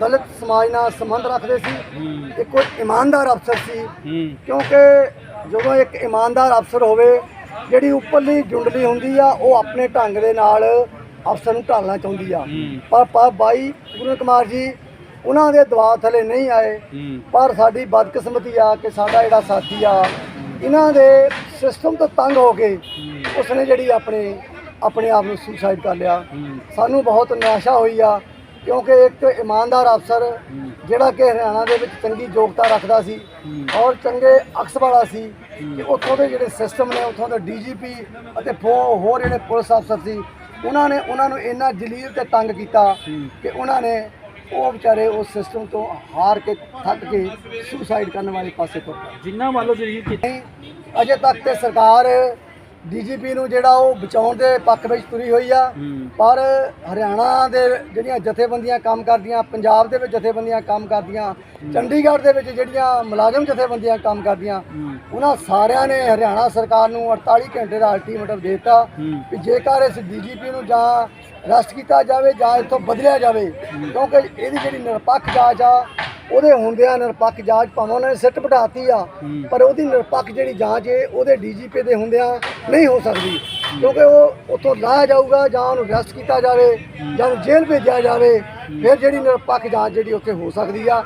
ਦਲਿਤ ਸਮਾਜ ਨਾਲ ਸੰਬੰਧ ਰੱਖਦੇ ਸੀ। ਇੱਕ ਕੋਈ ਇਮਾਨਦਾਰ ਅਫਸਰ ਸੀ। ਕਿਉਂਕਿ ਜਦੋਂ ਇੱਕ ਇਮਾਨਦਾਰ ਅਫਸਰ ਹੋਵੇ ਜਿਹੜੀ ਉੱਪਰਲੀ ਜੁੰਡਲੀ ਹੁੰਦੀ ਆ ਉਹ ਆਪਣੇ ਢੰਗ ਦੇ ਨਾਲ ਅਫਸਰ ਨੂੰ ਢਾਲਣਾ ਚਾਹੁੰਦੀ ਆ। ਪਰ ਪਰ ਬਾਈ ਗੁਰੂ ਕੁਮਾਰ ਜੀ ਉਹਨਾਂ ਦੇ ਦਬਾਅ ਥੱਲੇ ਨਹੀਂ ਆਏ। ਪਰ ਸਾਡੀ ਬਦਕਿਸਮਤੀ ਆ ਕਿ ਸਾਡਾ ਜਿਹੜਾ ਸਾਥੀ ਆ ਇਹਨਾਂ ਦੇ ਸਿਸਟਮ ਤੋਂ ਤੰਗ ਹੋ ਕੇ ਉਸਨੇ ਜਿਹੜੀ ਆਪਣੇ ਆਪਣੇ ਆਪ ਨੂੰ ਸੁਸਾਈਡ ਕਰ ਲਿਆ। ਸਾਨੂੰ ਬਹੁਤ ਨਿਰਾਸ਼ਾ ਹੋਈ ਆ। ਕਿਉਂਕਿ ਇੱਕ ਇਮਾਨਦਾਰ ਅਫਸਰ ਜਿਹੜਾ ਕਿ ਹਰਿਆਣਾ ਦੇ ਵਿੱਚ ਚੰਗੀ ਯੋਗਤਾ ਰੱਖਦਾ ਸੀ ਔਰ ਚੰਗੇ ਅਕਸ ਵਾਲਾ ਸੀ ਕਿ ਉੱਥੋਂ ਦੇ ਜਿਹੜੇ ਸਿਸਟਮ ਨੇ ਉੱਥੋਂ ਦੇ ਡੀਜੀਪੀ ਅਤੇ ਫੋ- ਹੋਰ ਜਿਹੜੇ ਪੁਲਿਸ ਅਫਸਰ ਸੀ ਉਹਨਾਂ ਨੇ ਉਹਨਾਂ ਨੂੰ ਇੰਨਾ ਜਲੀਲ ਤੇ ਤੰਗ ਕੀਤਾ ਕਿ ਉਹਨਾਂ ਨੇ ਉਹ ਵਿਚਾਰੇ ਉਸ ਸਿਸਟਮ ਤੋਂ ਹਾਰ ਕੇ ਥੱਕ ਕੇ ਸੁਸਾਈਡ ਕਰਨ ਵਾਲੇ ਪਾਸੇ ਤੁਰ ਪਏ। ਜਿੰਨਾ ਮੰਨ ਲਓ ਜਲੀਲ ਕੀਤਾ। ਅਜੇ ਤੱਕ ਤੇ ਸਰਕਾਰ ਡੀਜੀਪੀ ਨੂੰ ਜਿਹੜਾ ਉਹ ਬਚਾਉਣ ਦੇ ਪੱਖ ਵਿੱਚ ਤੁਰੀ ਹੋਈ ਆ। ਪਰ ਹਰਿਆਣਾ ਦੇ ਜਿਹੜੀਆਂ ਜਥੇਬੰਦੀਆਂ ਕੰਮ ਕਰਦੀਆਂ ਪੰਜਾਬ ਦੇ ਵਿੱਚ ਜਥੇਬੰਦੀਆਂ ਕੰਮ ਕਰਦੀਆਂ ਚੰਡੀਗੜ੍ਹ ਦੇ ਵਿੱਚ ਜਿਹੜੀਆਂ ਮੁਲਾਜ਼ਮ ਜਥੇਬੰਦੀਆਂ ਕੰਮ ਕਰਦੀਆਂ ਉਹਨਾਂ ਸਾਰਿਆਂ ਨੇ ਹਰਿਆਣਾ ਸਰਕਾਰ ਨੂੰ 48 ਘੰਟੇ ਦਾ ਅਲਟੀਮੇਟਮ ਦਿੱਤਾ ਕਿ ਜੇਕਰ ਇਸ ਡੀਜੀਪੀ ਨੂੰ ਜਾਂ ਅਰੈਸਟ ਕੀਤਾ ਜਾਵੇ ਜਾਂ ਇੱਥੋਂ ਬਦਲਿਆ ਜਾਵੇ ਕਿਉਂਕਿ ਇਹਦੀ ਜਿਹੜੀ ਨਿਰਪੱਖ ਜਾਂਚ ਆ ਉਹਦੇ ਹੁੰਦਿਆਂ ਨਿਰਪੱਖ ਜਾਂਚ ਭਾਵੇਂ ਉਹਨਾਂ ਨੇ ਸਿੱਟ ਬਿਠਾਤੀ ਆ ਪਰ ਉਹਦੀ ਨਿਰਪੱਖ ਜਿਹੜੀ ਜਾਂਚ ਹੈ ਉਹਦੇ ਡੀਜੀਪੀ ਦੇ ਹੁੰਦਿਆਂ ਨਹੀਂ ਹੋ ਸਕਦੀ। ਕਿਉਂਕਿ ਉਹ ਉੱਥੋਂ ਲਾਇਆ ਜਾਊਗਾ ਜਾਂ ਉਹਨੂੰ ਅਰੈਸਟ ਕੀਤਾ ਜਾਵੇ ਜਾਂ ਉਹਨੂੰ ਜੇਲ੍ਹ ਭੇਜਿਆ ਜਾਵੇ ਫਿਰ ਜਿਹੜੀ ਨਿਰਪੱਖ ਜਾਂਚ ਜਿਹੜੀ ਉੱਥੇ ਹੋ ਸਕਦੀ ਆ।